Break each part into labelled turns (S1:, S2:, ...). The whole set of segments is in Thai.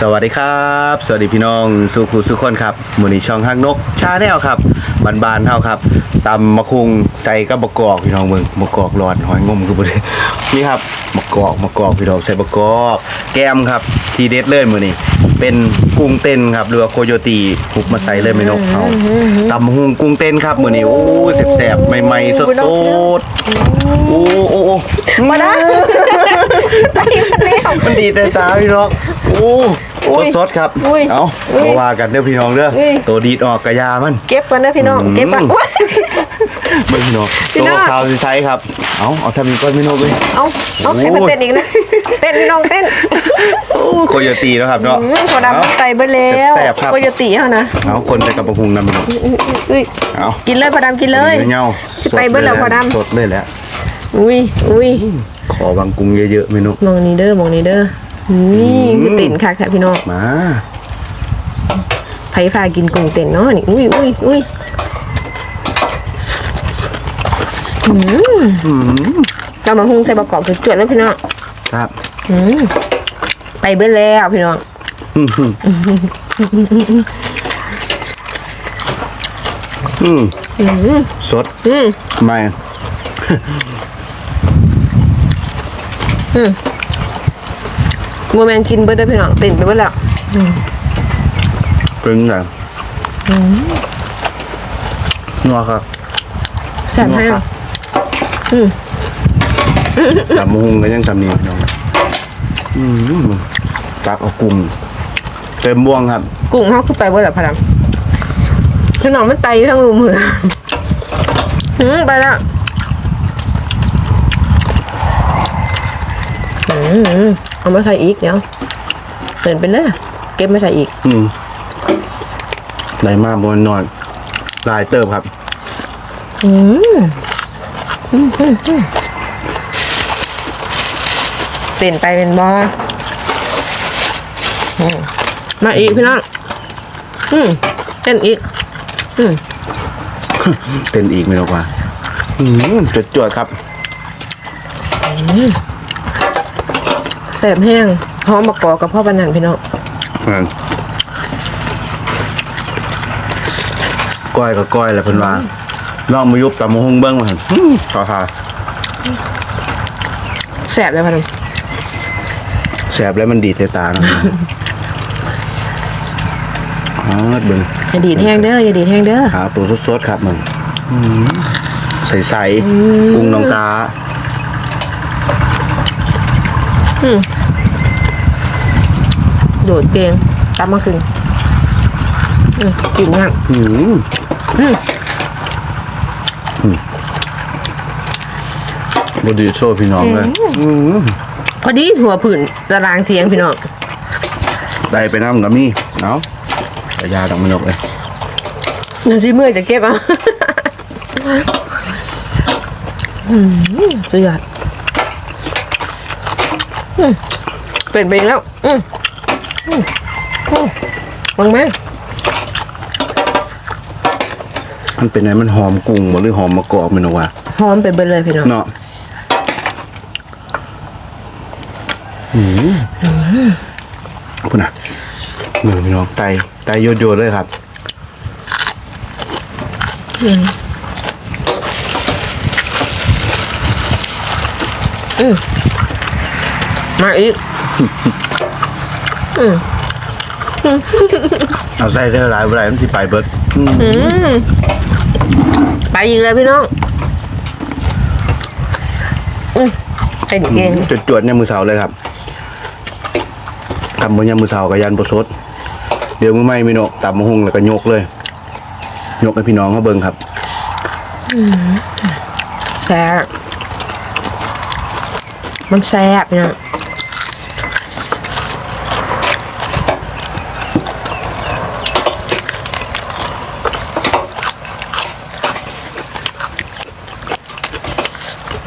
S1: สวัสดีครับ สวัสดีพี่น้องสุขุสุขคนครับมูนีช่องฮักนกชาแนลครับบานบานๆเท่าครับตำมะคุงใส่กับบะกอกพี่น้องมึงบะกอกหลอดหอยงมคือบ่ได้นี่ครับมะกอกมะกอกพี่น้องใส่บะกอกแก้มครับทีเด็ดเลยมือนี้เป็นกุ้งเต้นครับหรือว่าโคโยตีหุบมาใส่เลยไม่นกเขาตำมะคุงกุ้งเต้นครับมือนี้โอ้แสบๆใหม่ๆสดๆโอ้โอ้โอ้
S2: มาได้ไปมันเร็ว
S1: มันดีแต่ตาพี่น้อง โอ้
S2: อุ้ย
S1: สดๆครับ
S2: อุ้ย
S1: เอา
S2: อุ้ย
S1: เอาว่ากันเด้อพี่น้องเด้ออย ตัวดีดออกกระยามัน
S2: เก็บกันนะพี่น้อง
S1: อืม
S2: เก็บกันอุ๊ย
S1: เบิ่งพี่น้อง
S2: พี่
S1: ตัว
S2: น้อง
S1: ขาวสิใช้ครับ เอาเอาซามีก้อนพี่น้องเลย
S2: เอาเอาให้มัน
S1: โอ้ย
S2: เต้นอีกนะเต้นพี่น้องเต้น
S1: โอ้โคโยตีแล้วครับเนาะ
S2: อืมโคดำไก่เบิ้แล้ว
S1: แซ่บๆครับ
S2: โคโยติเขานะ
S1: เอาคนไปกับประพุงนำพี่น้อง
S2: อุ้ยอุ้ย
S1: เอา
S2: กินเลยพอดำกินเลย
S1: เงา
S2: สิไปเบิ่งแล้วพอดำ
S1: สดเลยแหละ
S2: อุ้ยอุ้ย
S1: ขอวางกุ้งเยอะๆเมนู
S2: มองนี้เด้อมองนี้เด้อ นี่คือเต้นค่ะค่ะพี่น้อง
S1: มา
S2: ไผ่ฟ้ากินกุ้งเต้นเนาะนี่อุ้ยอุ้ยอุ้ยอืมเรามาหุงใส่ประกอบจวดๆแล้วพี่น้อง
S1: ครับ
S2: อืมไปเบิ้แล้วพี่น้อง
S1: อืม
S2: อืม
S1: สด
S2: อืม
S1: ไม่
S2: โมแมนกินเบิ้ได้อพี่น้องเต้นไปเบิ้แล้ว
S1: เป็นไงนัวครับ
S2: แซ่บแห้งอืม
S1: แต่มะฮุงก็ยังทำนี่พี่น้องอืมตักเอากุ้งเต็มบ่วงครับ
S2: กุ้งเขาคือไปเบิ้แล้วพะดำพี่น้องมันไตอยู่ทั้งรูมืออืมไปแล้วอืม เอามาใส่อีกเดี๋ยวเต้นไปเลยเก็บมาใส่อีก
S1: อืมไหนมากบนนอนลายเติบครับ
S2: อืมอืมอืมอืมเต้นไปเป็นบอมมาอีกพี่น้องอืมเต้นอีก อืม
S1: เป็นอีกไม่รู้ว่าอืมจดจวดๆครับ
S2: แสบแห้งหอมมะกอกกับพ่อบันนันพี่น้อง
S1: นั่นก้อยกับก้อยแหละเพิ่นว่าลองมายุบกับมะฮุงเบิ้งมาหั่นอืมขอค่ะ
S2: แสบเลยพะนัน
S1: แสบแล้วมันดีดใส่ตาเนาะอ๋อเบิ้ง
S2: อย่าดีดแห้งเด้ออย่าดีดแห้งเด้อ
S1: หาตัวสดๆครับมึงใสๆกุ้งน้องซา
S2: โดดเตียงตามมาขึ้นอืมกินงาม
S1: อืม
S2: อืม
S1: บดีโชว์พี่น้องเลยอืม
S2: พอดีหัวผื่นตารางเทียงพี่น้อง
S1: ได้ไปน้ำกับมี่เนาะกระยาดังมันออกเลย
S2: เดี๋ยวชิมือจะเก็บเอา อืมเสือดอืม เป็นไปอีกแล้ว อืมอืมอืมวางไหม
S1: มันเป็นไงมันหอมกุ้งบ่หรือหอมมะกอกไม่รู้ว่า
S2: หอมไปเบิดเลยพี่น้อง
S1: เนาะอืมคุณน่ะมือพี่น้องไตไตโยดโยดๆเลยครับ
S2: มาอีก
S1: เอาใส่ได้หลายเวลามันสิไปเบิดอืม
S2: อืมไปอีกเลยพี่น้องอืมเป็นเกง
S1: จดจวดๆเนี่ยมือเสาเลยครับกำบนยามมือเสากับยันประสดเดี๋ยวมือไม่มีโนตับมะฮุงแล้วก็ยกเลย ยกให้พี่น้องเขาเบิ่งครับ
S2: แซ่บมันแซ่บเนี่ย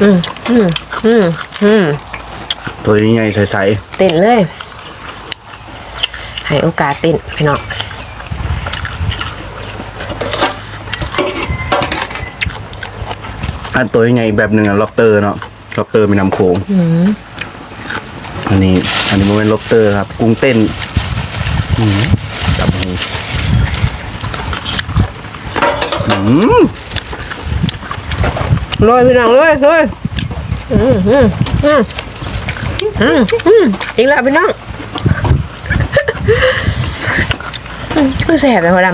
S2: อืมอืมอืมอืม
S1: ตัวนี้ใหญ่ใส
S2: เต้นเลย ให้โอกาสเต้นพี่น้อง
S1: ๆอันตัวใหญ่อีกแบบหนึ่งอะล็อบเตอร์เนาะล็อบเตอร์มีน้ำโขง
S2: อืม
S1: อันนี้ อันนี้มันเป็นล็อบเตอร์ครับ กุ้งเต้นตำบักหุ่งอืม
S2: โรยพี่น้องโรยโรยอืมอืมอืมอืมอืมอีกแล้วพี่น้องอืมคือแสบเลยพอด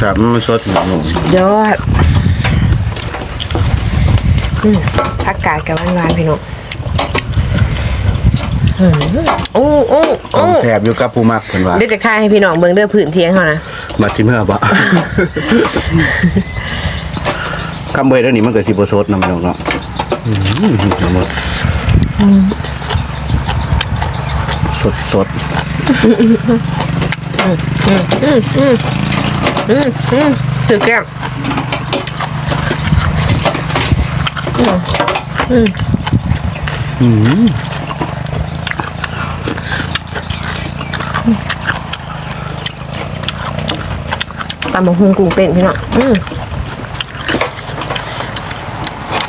S1: ครับมันสดหนุ่มำ
S2: ยอดอืมผักกาดกับหวานๆพี่น้องอืมโอ้โอ้
S1: ๆข
S2: โอ้
S1: องแสบอยู่กับผู้มักเพิ่นว่า
S2: เดี๋ยวจะทายให้พี่น้องเบิ่งเด้อพื้นเทียงเขานะ
S1: มาที่เมื่อบ่ คำเบยแล้วนี่มันเกิดสิบสดนำพี่น้องเนาะอืมน้ำมันสดสด
S2: ถือแก้ม
S1: อืม
S2: ตำบักหุ่งกุ้งเป็นพี่น้องอืม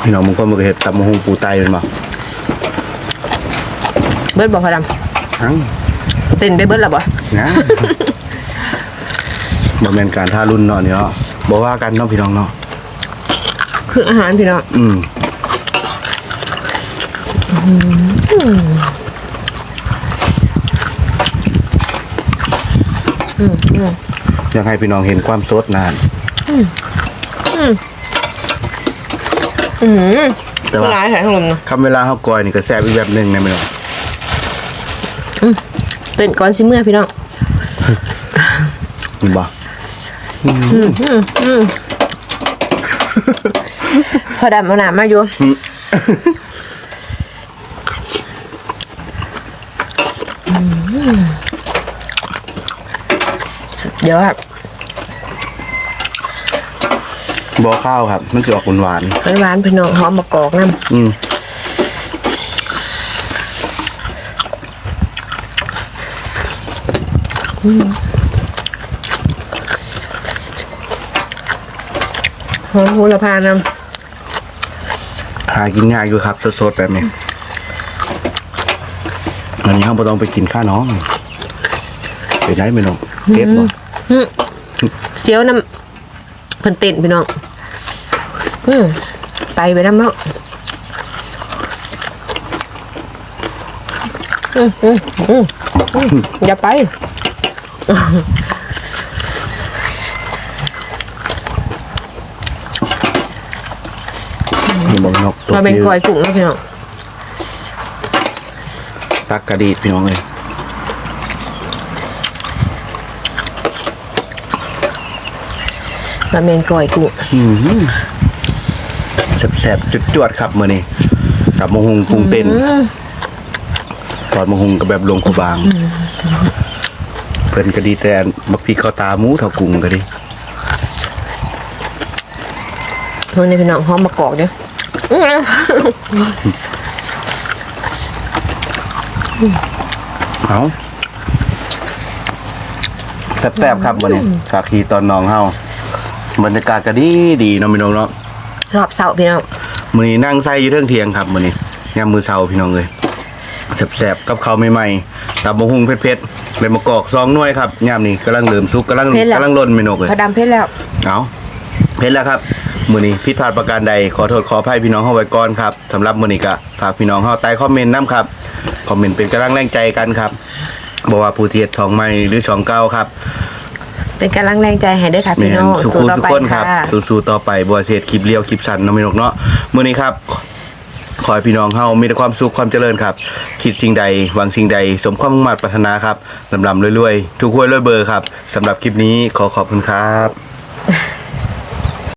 S1: พี่น้องมึงก็มาเห็ดตำมะฮุงปูไตเป็นบ่
S2: เบิร์ดบอกพอด
S1: ทั้งำ
S2: เต้นไปเบิร์ดหรอบ่
S1: นะ บ่แม่นการท่ารุ่นเนาะนี่เนาะบ่ว่ากันเนาะพี่น้องเนาะ
S2: คืออาหารพี่น้อง
S1: อืมอยากให้พี่น้องเห็นความสดนาน
S2: อืม
S1: แต่ว่า
S2: ร้ายใส่ขนมนะ
S1: คำเวลาเฮากอยนี่ก็แซ่บอีกแบบหนึงนะพี่น้อง
S2: เต้นก่อนสิเมื่อพี่น้อง
S1: นี่บ่
S2: พอดำเอาหนามมาอยู่สุดยอด
S1: บ่ ข้าวครับ มันสิออกหวาน
S2: หวานๆพี่น้องหอมมะกอกน้
S1: ๆอืมำ
S2: หอมหูละพาน้
S1: หากินยากอยู่ครับสดๆแบบนี้อันนี้เฮาบ่ต้องไปกินข้าน้องไปได้ไหมน้องเก็บบ่ำ
S2: อืมเสียวน้ำ เพิ่นเต้นพี่น้องอืมไตไปน้ำเนาะอืมอืมอืมอืมอย่าไป
S1: นี่บ่นกตัว
S2: มาเป็น
S1: ยืด
S2: กอยกุ้งแล้วพี่น้อง
S1: ตักกระดีดพี่น้องเลย
S2: มาเป็นกอยกุ้ง
S1: อืมแซ่บๆจวดๆครับมื้อนี้กับมะฮุงปรุงเต้นทอดมะฮุงกับแบบลงกูบางเพิ่นก็ดีแต่บักพริกข้าวตาหมูเท่ากุ้งก็ดี
S2: เพิ่นในพี่น้องหอมมะกอกเด้ออื้อ
S1: เอาแซ่บๆครับมื้อนี้ฝากทีตอนน้องเฮา บรรยากาศก็ดีดีเนาะพี่น้องเนาะ
S2: รอบเสาร์พี่น้อง
S1: มื้อนี้นั่งใส่อยู่เทิงเทียงครับมื้อนี้ยามมื้อเช้าพี่น้องเอ้ยแซ่บๆกับข้าวใหม่ๆตับมะฮุงเผ็ดๆใบมะกอกซองหน่วยครับยามนี้กำลังเริ่มสุกกำลังกำลังล้นเมนูเลย
S2: พอดำเพชรแล้ว
S1: เอาเผ็ดแล้วครับมื้อนี้ผิดพลาดประการใดขอโทษขออภัยพี่น้องเฮาไว้ก่อนครับสำหรับมื้อนี้ก็ฝากพี่น้องเฮาใต้คอมเมนต์นํครับคอมเมนต์เป็นกำลังแรงใจกันครับบ่ว่าผู้ที่เฮ็ดช่องใหม่หรือช่องเก่าครับ
S2: เป็นกำลังแรงใจให้เด้วยค่ะ
S1: แม่
S2: พี่น้อง
S1: นสุขุ
S2: ต่อ
S1: สุข
S2: ไป
S1: คนครับ
S2: ค่ะ
S1: สู้ๆต่อไปบ่ว่าสิเฮ็ดคลิปเลี้ยวคลิปสั้นเนาะพี่น้องเนาะมื้อนี้ครับ ขอให้พี่น้องเฮามีแต่ความสุขความเจริญครับ คิดสิ่งใดหวังสิ่งใด สมความมุ่งมั่นปรารถนาครับลำลำรวยๆ ทุกห้วยรวยเบอร์ครับสำหรับคลิปนี้ขอขอบคุณครับ